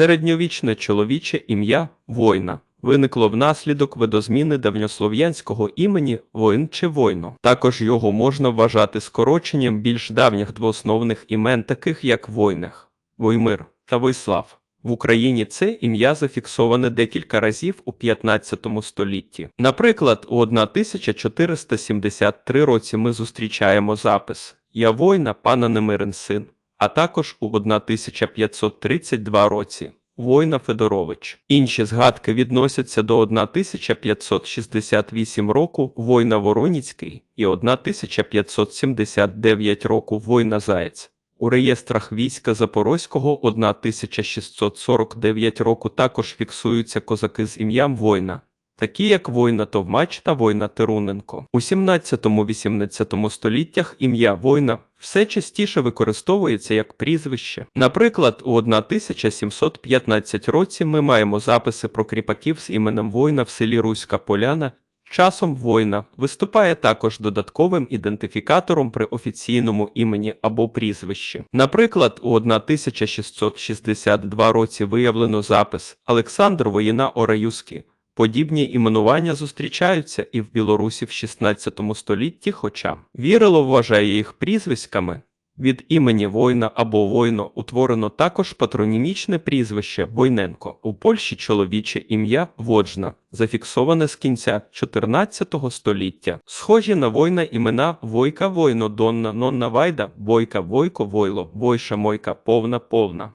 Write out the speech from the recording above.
Середньовічне чоловіче ім'я Война виникло внаслідок видозміни давньослов'янського імені воїн чи войно. Також його можна вважати скороченням більш давніх двоосновних імен, таких як Войнех, Воймир та Войслав. В Україні це ім'я зафіксоване декілька разів у 15 столітті. Наприклад, у 1473 році ми зустрічаємо запис Я воїна пана Немирин син, а також у 1532 році Война Федорович. Інші згадки відносяться до 1568 року Война Вороніцький і 1579 року Война Заєць. У реєстрах війська Запорозького 1649 року також фіксуються козаки з ім'ям воїна, такі як воїна Товмач та воїна Теруненко. У 17-18 століттях ім'я воїна все частіше використовується як прізвище. Наприклад, у 1715 році ми маємо записи про кріпаків з іменем воїна в селі Руська Поляна. Часом воїна виступає також додатковим ідентифікатором при офіційному імені або прізвищі. Наприклад, у 1662 році виявлено запис Олександр Воїна Ораюський. Подібні іменування зустрічаються і в Білорусі в 16 столітті, хоча Вірило вважає їх прізвиськами. Від імені воїна або воїно утворено також патронімічне прізвище Войненко. У Польщі чоловіче ім'я Воджна, зафіксоване з кінця 14 століття. Схожі на воїна імена Войка Войно, Донна, Нонна Вайда, Войка, Войко, Войло, Войша, Мойка, Повна, Повна.